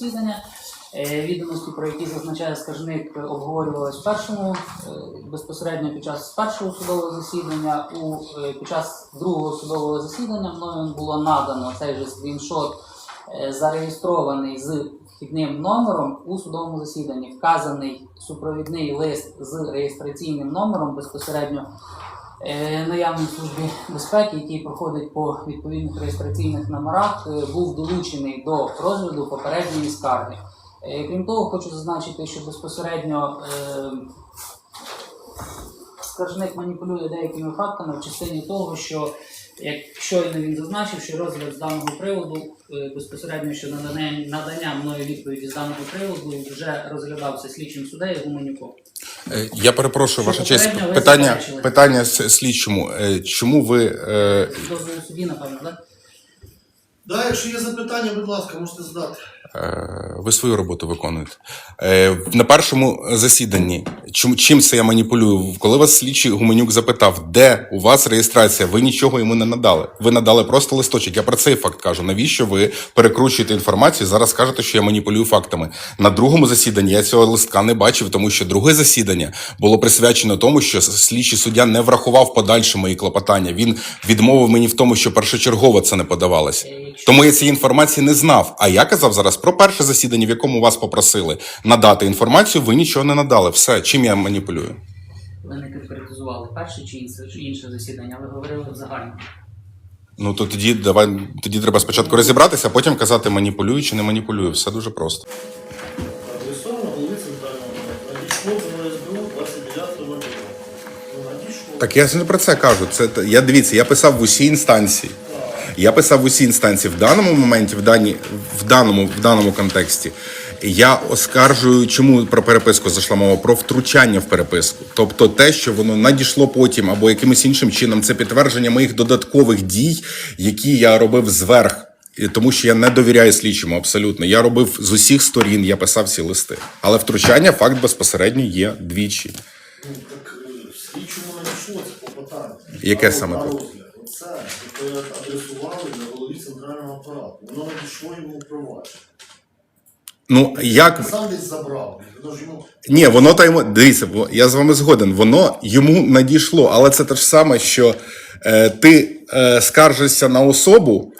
засідання. Е, Відомості, про які зазначає скаржник, обговорювалися в першому е, безпосередньо під час першого судового засідання. У е, під час другого судового засідання мною було надано цей же скріншот, зареєстрований з вхідним номером у судовому засіданні. Вказаний супровідний лист з реєстраційним номером безпосередньо наявній службі безпеки, який проходить по відповідних реєстраційних номерах, е, був долучений до розгляду попередньої скарги. Е, Крім того, хочу зазначити, що безпосередньо е, скаржник маніпулює деякими фактами в частині того, що як щойно він зазначив, що розгляд з даного приводу е, безпосередньо щодо надання, надання мною відповіді з даного приводу вже розглядався слідчим суддею Гуменюком. Е, Я перепрошую, ваша честь. Питання, питання слідчому. Е, Чому ви е, собі дозволу судді, напевно, так? Да, якщо є запитання, будь ласка, можете задати. Е, Ви свою роботу виконуєте. Е, На першому засіданні, чим, чим це я маніпулюю? Коли вас слідчий Гуменюк запитав, де у вас реєстрація, ви нічого йому не надали. Ви надали просто листочок. Я про цей факт кажу. Навіщо ви перекручуєте інформацію? Зараз кажете, що я маніпулюю фактами. На другому засіданні я цього листка не бачив, тому що друге засідання було присвячено тому, що слідчий суддя не врахував подальше мої клопотання. Він відмовив мені в тому, що першочергово це не подавалося. Тому я цієї інформації не знав. А я казав зараз про перше засідання, в якому вас попросили надати інформацію. Ви нічого не надали. Все, чим я маніпулюю? Ви не конкретизували перше чи інше, чи інше засідання, але говорили в загальному. Ну то тоді давай тоді треба спочатку розібратися, а потім казати маніпулюю чи не маніпулюю. Все дуже просто. Адресовано голові центрального. Надійшло до СБУ 29 року. Ну. Так я ж не про це кажу. Це я дивіться, я писав в усі інстанції. Я писав усі інстанції в даному моменті, в дані в даному в даному контексті. Я оскаржую, чому про переписку зайшла мова про втручання в переписку. Тобто те, що воно надійшло потім або якимось іншим чином, це підтвердження моїх додаткових дій, які я робив зверх. Тому що я не довіряю слідчому абсолютно. Я робив з усіх сторін, я писав ці листи. Але втручання факт безпосередньо є двічі. Ну, так е, слідчому надійшло це клопотання. Яке саме на. Оце, яке адресували для голові центрального апарату. Воно надійшло йому у провадження. Ну як Сам десь забрав. Воно ж йому Ні, воно та йому дивіться, бо я з вами згоден. Воно йому надійшло, але це те ж саме, що е, ти е, скаржишся на особу,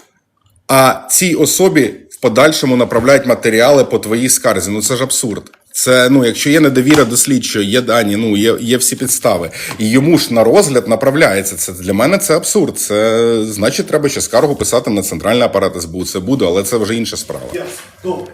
а цій особі в подальшому направляють матеріали по твоїй скарзі. Ну це ж абсурд. Це ну, якщо є недовіра до слідчого, є дані, ну є, є всі підстави, і йому ж на розгляд направляється. Це для мене це абсурд. Це значить, треба ще скаргу писати на центральний апарат СБУ. Це буде, але це вже інша справа. Добре.